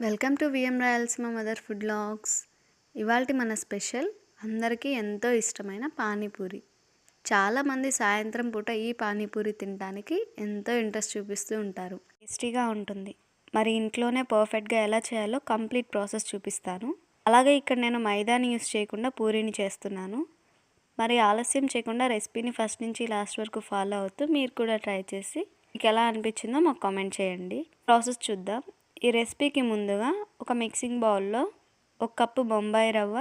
Welcome to VM Royals మా mother food vlogs. ఇవాళ మన స్పెషల్ అందరికీ ఎంతో ఇష్టమైన పానీపూరి. చాలామంది సాయంత్రం పూట ఈ పానీపూరి తినడానికి ఎంతో ఇంట్రెస్ట్ చూపిస్తూ ఉంటారు. టేస్టీగా ఉంటుంది. మరి ఇంట్లోనే పర్ఫెక్ట్గా ఎలా చేయాలో కంప్లీట్ ప్రాసెస్ చూపిస్తాను. అలాగే ఇక్కడ నేను మైదాని యూస్ చేయకుండా పూరీని చేస్తున్నాను. మరి ఆలస్యం చేయకుండా రెసిపీని ఫస్ట్ నుంచి లాస్ట్ వరకు ఫాలో అవుతూ మీరు కూడా ట్రై చేసి మీకు ఎలా అనిపించిందో మాకు కామెంట్ చేయండి. ప్రాసెస్ చూద్దాం. ఈ రెసిపీకి ముందుగా ఒక మిక్సింగ్ బౌల్లో ఒక కప్పు బొంబాయి రవ్వ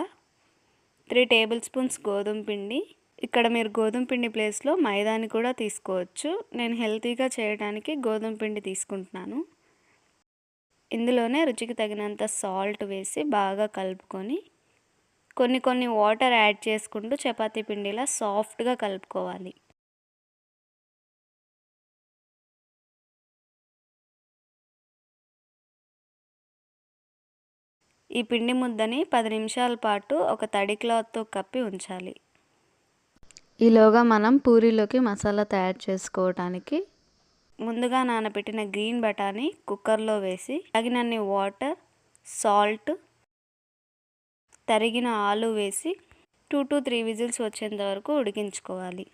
త్రీ టేబుల్ స్పూన్స్ గోధుమ పిండి. ఇక్కడ మీరు గోధుమ పిండి ప్లేస్లో మైదాని కూడా తీసుకోవచ్చు. నేను హెల్తీగా చేయడానికి గోధుమ పిండి తీసుకుంటున్నాను. ఇందులోనే రుచికి తగినంత సాల్ట్ వేసి బాగా కలుపుకొని కొన్ని కొన్ని వాటర్ యాడ్ చేసుకుంటూ చపాతీ పిండిలా సాఫ్ట్గా కలుపుకోవాలి. ఈ పిండి ముద్దని పది నిమిషాల పాటు ఒక తడి క్లాత్తో కప్పి ఉంచాలి. ఈలోగా మనం పూరీలోకి మసాలా తయారు చేసుకోవడానికి ముందుగా నానబెట్టిన గ్రీన్ బఠానీ కుక్కర్లో వేసి తగినన్ని వాటర్ సాల్ట్ తరిగిన ఆలు వేసి టూ టు త్రీ విజిల్స్ వచ్చేంత వరకు ఉడికించుకోవాలి.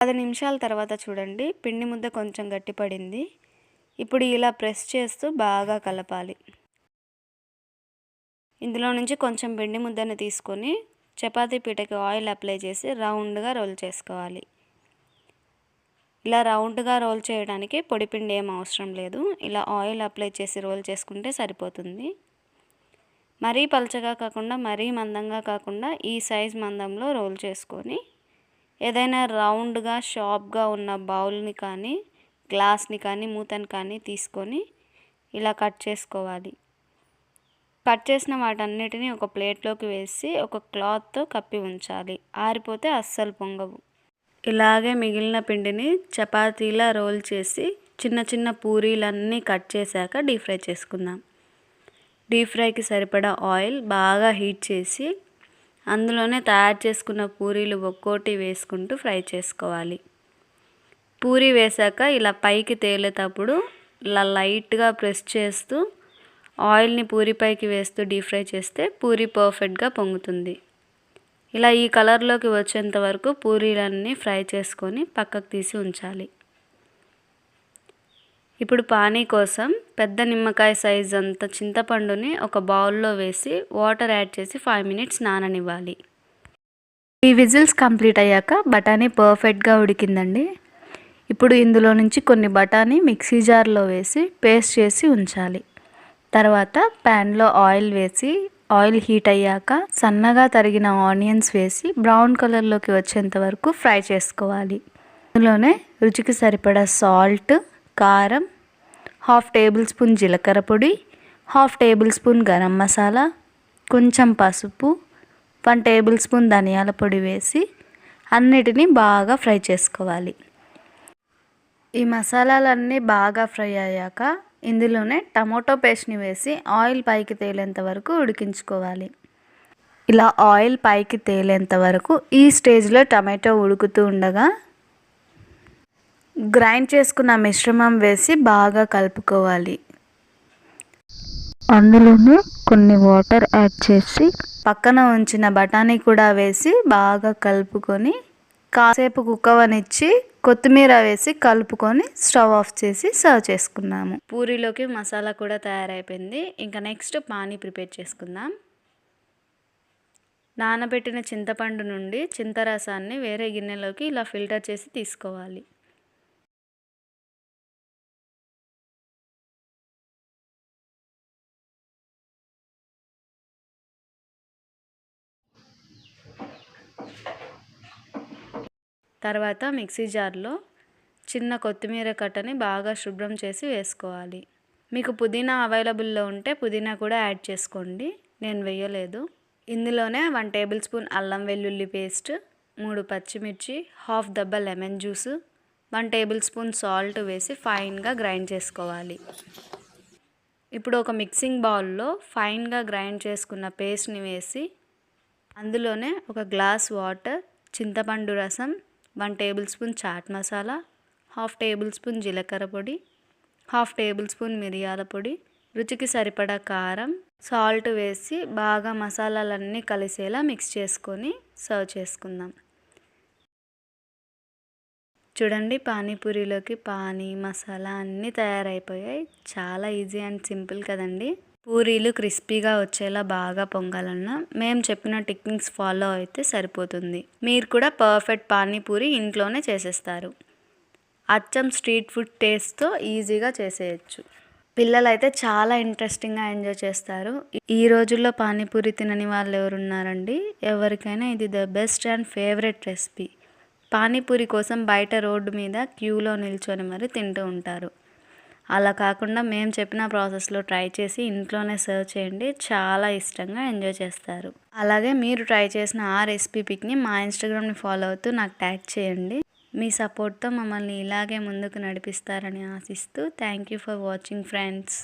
పది నిమిషాల తర్వాత చూడండి పిండి ముద్ద కొంచెం గట్టిపడింది. ఇప్పుడు ఇలా ప్రెస్ చేస్తూ బాగా కలపాలి. ఇందులో నుంచి కొంచెం పిండి ముద్దను తీసుకొని చపాతీ పీటకి ఆయిల్ అప్లై చేసి రౌండ్గా రోల్ చేసుకోవాలి. ఇలా రౌండ్గా రోల్ చేయడానికి పొడిపిండి ఏం అవసరం లేదు. ఇలా ఆయిల్ అప్లై చేసి రోల్ చేసుకుంటే సరిపోతుంది. మరీ పలచగా కాకుండా మరీ మందంగా కాకుండా ఈ సైజ్ మందంలో రోల్ చేసుకొని ఏదైనా రౌండ్గా షార్ప్గా ఉన్న బౌల్ని కానీ గ్లాస్ని కానీ మూతని కానీ తీసుకొని ఇలా కట్ చేసుకోవాలి. కట్ చేసిన వాటన్నిటిని ఒక ప్లేట్లోకి వేసి ఒక క్లాత్తో కప్పి ఉంచాలి. ఆరిపోతే అస్సలు పొంగవు. ఇలాగే మిగిలిన పిండిని చపాతీలా రోల్ చేసి చిన్న చిన్న పూరీలన్నీ కట్ చేశాక డీప్ ఫ్రై చేసుకుందాం. డీప్ ఫ్రైకి సరిపడా ఆయిల్ బాగా హీట్ చేసి అందులోనే తయారు చేసుకున్న పూరీలు ఒక్కోటి వేసుకుంటూ ఫ్రై చేసుకోవాలి. పూరి వేశాక ఇలా పైకి తేలేటప్పుడు ఇలా లైట్గా ప్రెస్ చేస్తూ ఆయిల్ని పూరి పైకి వేస్తూ డీప్ ఫ్రై చేస్తే పూరి పర్ఫెక్ట్గా పొంగుతుంది. ఇలా ఈ కలర్లోకి వచ్చేంత వరకు పూరీలన్నీ ఫ్రై చేసుకొని పక్కకు తీసి ఉంచాలి. ఇప్పుడు పానీ కోసం పెద్ద నిమ్మకాయ సైజ్ అంత చింతపండుని ఒక బౌల్లో వేసి వాటర్ యాడ్ చేసి ఫైవ్ మినిట్స్ నాననివ్వాలి. ఈ విజిల్స్ కంప్లీట్ అయ్యాక బఠానీ పర్ఫెక్ట్గా ఉడికిందండి. ఇప్పుడు ఇందులో నుంచి కొన్ని బఠానీ మిక్సీ జార్లో వేసి పేస్ట్ చేసి ఉంచాలి. తర్వాత ప్యాన్లో ఆయిల్ వేసి ఆయిల్ హీట్ అయ్యాక సన్నగా తరిగిన ఆనియన్స్ వేసి బ్రౌన్ కలర్లోకి వచ్చేంత వరకు ఫ్రై చేసుకోవాలి. అందులోనే రుచికి సరిపడా సాల్ట్ కారం హాఫ్ టేబుల్ స్పూన్ జీలకర్ర పొడి half tablespoon garam masala కొంచెం పసుపు వన్ టేబుల్ స్పూన్ ధనియాల పొడి వేసి అన్నిటినీ బాగా ఫ్రై చేసుకోవాలి. ఈ మసాలాలన్నీ బాగా ఫ్రై అయ్యాక ఇందులోనే టమోటో పేస్ట్ని వేసి ఆయిల్ పైకి తేలేంత వరకు ఉడికించుకోవాలి. ఇలా ఆయిల్ పైకి తేలేంత వరకు ఈ స్టేజ్లో టమాటో ఉడుకుతూ ఉండగా గ్రైండ్ చేసుకున్న మిశ్రమం వేసి బాగా కలుపుకోవాలి. అందులోనే కొన్ని వాటర్ యాడ్ చేసి పక్కన ఉంచిన బఠానీ కూడా వేసి బాగా కలుపుకొని కాసేపు కుక్కవనిచ్చి కొత్తిమీర వేసి కలుపుకొని స్టవ్ ఆఫ్ చేసి సర్వ్ చేసుకున్నాము. పూరీలోకి మసాలా కూడా తయారైపోయింది. ఇంకా నెక్స్ట్ పానీ ప్రిపేర్ చేసుకుందాం. నానబెట్టిన చింతపండు నుండి చింతరసాన్ని వేరే గిన్నెలోకి ఇలా ఫిల్టర్ చేసి తీసుకోవాలి. తర్వాత మిక్సీ జార్లో చిన్న కొత్తిమీర కట్టని బాగా శుభ్రం చేసి వేసుకోవాలి. మీకు పుదీనా అవైలబుల్లో ఉంటే పుదీనా కూడా యాడ్ చేసుకోండి. నేను వేయలేదు. ఇందులోనే వన్ టేబుల్ స్పూన్ అల్లం వెల్లుల్లి పేస్ట్ మూడు పచ్చిమిర్చి హాఫ్ దెబ్బ lemon juice one tablespoon salt వేసి ఫైన్గా గ్రైండ్ చేసుకోవాలి. ఇప్పుడు ఒక మిక్సింగ్ బౌల్లో ఫైన్గా గ్రైండ్ చేసుకున్న పేస్ట్ని వేసి అందులోనే ఒక గ్లాస్ వాటర్ చింతపండు రసం one tablespoon chaat masala half tablespoon జీలకర్ర పొడి హాఫ్ టేబుల్ స్పూన్ మిరియాల పొడి. రుచికి సరిపడా కారం సాల్ట్ వేసి బాగా మసాలాలన్నీ కలిసేలా మిక్స్ చేసుకొని సర్వ్ చేసుకుందాం. చూడండి పానీపూరిలోకి పానీ మసాలా అన్నీ తయారైపోయాయి. చాలా ఈజీ అండ్ సింపుల్ కదండి. పూరీలు క్రిస్పీగా వచ్చేలా బాగా పొంగాలన్నా మేము చెప్పిన టెక్నిక్స్ ఫాలో అయితే సరిపోతుంది. మీరు కూడా పర్ఫెక్ట్ పానీపూరి ఇంట్లోనే చేసేస్తారు. అచ్చం స్ట్రీట్ ఫుడ్ టేస్ట్తో ఈజీగా చేసేయచ్చు. పిల్లలు అయితే చాలా ఇంట్రెస్టింగ్గా ఎంజాయ్ చేస్తారు. ఈ రోజుల్లో పానీపూరి తినని వాళ్ళు ఎవరున్నారండి? ఎవరికైనా ఇది the best and favourite recipe. Panipuri కోసం బయట రోడ్డు మీద క్యూలో నిల్చొని మరి తింటూ ఉంటారు. అలా కాకుండా మేము చెప్పిన ప్రాసెస్లో ట్రై చేసి ఇంట్లోనే సర్వ్ చేయండి. చాలా ఇష్టంగా ఎంజాయ్ చేస్తారు. అలాగే మీరు ట్రై చేసిన ఆ రెసిపీ పిక్ని మా ఇన్స్టాగ్రామ్ని ఫాలో అవుతూ నాకు ట్యాగ్ చేయండి. మీ సపోర్ట్తో మమ్మల్ని ఇలాగే ముందుకు నడిపిస్తారని ఆశిస్తూ thank you for watching friends.